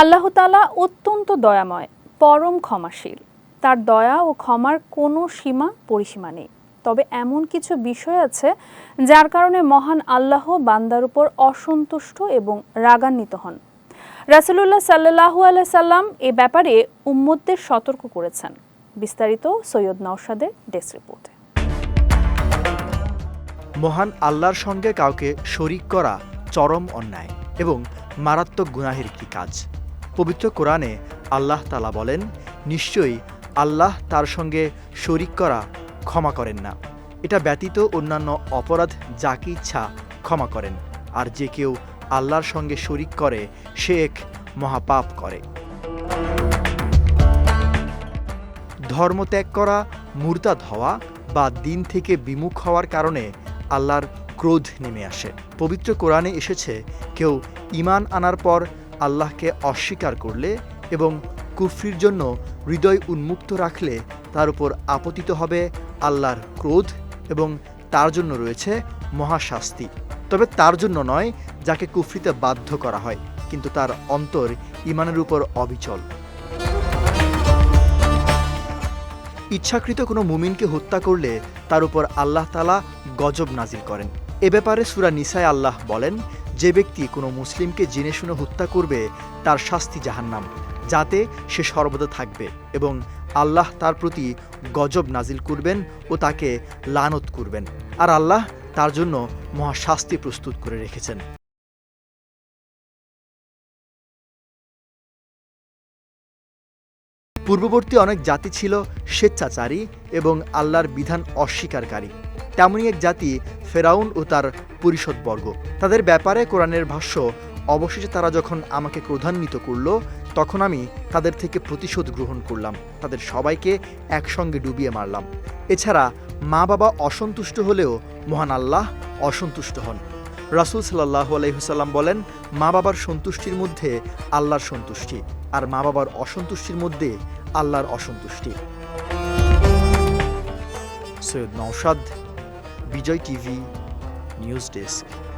আল্লাহ তালা অত্যন্ত দয়াময়, পরম ক্ষমাশীল। তার দয়া ও ক্ষমার কোনো সীমা, পরিসীমা নেই। তবে এমন কিছু বিষয় আছে যার কারণে মহান আল্লাহ বান্দার উপর অসন্তুষ্ট এবং রাগান্বিত হন। রাসুলুল্লাহ সাল্লাহু আলাই সাল্লাম এ ব্যাপারে উম্মতদের সতর্ক করেছেন। বিস্তারিত সৈয়দ নওশাদের ডেস্ক রিপোর্টে। মহান আল্লাহর সঙ্গে কাউকে শরিক করা চরম অন্যায় এবং মারাত্মক গুনাহের একটি কাজ। পবিত্র কোরআনে আল্লাহ তালা বলেন, নিশ্চয়ই আল্লাহ তার সঙ্গে শরিক করা ক্ষমা করেন না। এটা ব্যতীত অন্যান্য অপরাধ যাকে ইচ্ছা ক্ষমা করেন। আর যে কেউ আল্লাহর সঙ্গে শরিক করে, সে এক মহাপাপ করে। ধর্ম ত্যাগ করা, মুরতাদ হওয়া বা দিন থেকে বিমুখ হওয়ার কারণে আল্লাহর ক্রোধ নেমে আসে। পবিত্র কোরআনে এসেছে, কেউ ইমান আনার পর আল্লাহকে অস্বীকার করলে এবং কুফরির জন্য হৃদয় উন্মুক্ত রাখলে তার উপর আপতিত হবে আল্লাহর ক্রোধ এবং তার জন্য রয়েছে মহাশাস্তি। তবে তার জন্য নয়, যাকে কুফরিতে বাধ্য করা হয়, কিন্তু তার অন্তর ইমানের উপর অবিচল। ইচ্ছাকৃত কোনো মুমিনকে হত্যা করলে তার উপর আল্লাহ তালা গজব নাজির করেন। এ ব্যাপারে সুরা নিসায় আল্লাহ বলেন যে ব্যক্তি কোনো মুসলিমকে জেনে শুনে হত্যা করবে, তার শাস্তি জাহান্নাম, যাতে সে সর্বদা থাকবে এবং আল্লাহ তার প্রতি গজব নাজিল করবেন ও তাকে লানত করবেন। আর আল্লাহ তার জন্য মহাশাস্তি প্রস্তুত করে রেখেছেন। পূর্ববর্তী অনেক জাতি ছিল স্বেচ্ছাচারী এবং আল্লাহর বিধান অস্বীকারী। তেমনই এক জাতি ফেরাউন ও তার পরিষদবর্গ। তাদের ব্যাপারে কোরআনের ভাষ্য, অবশেষে তারা যখন আমাকে ক্রোধান্বিত করল, তখন আমি তাদের থেকে প্রতিশোধ গ্রহণ করলাম। তাদের সবাইকে একসঙ্গে ডুবিয়ে মারলাম। এছাড়া মা বাবা অসন্তুষ্ট হলেও মহান আল্লাহ অসন্তুষ্ট হন। রাসুল সাল্লাহ আলহিহসাল্লাম বলেন মা বাবার সন্তুষ্টির মধ্যে আল্লাহর সন্তুষ্টি, আর মা বাবার অসন্তুষ্টির মধ্যে আল্লাহর অসন্তুষ্টি। Syed Naushad Vijay TV news desk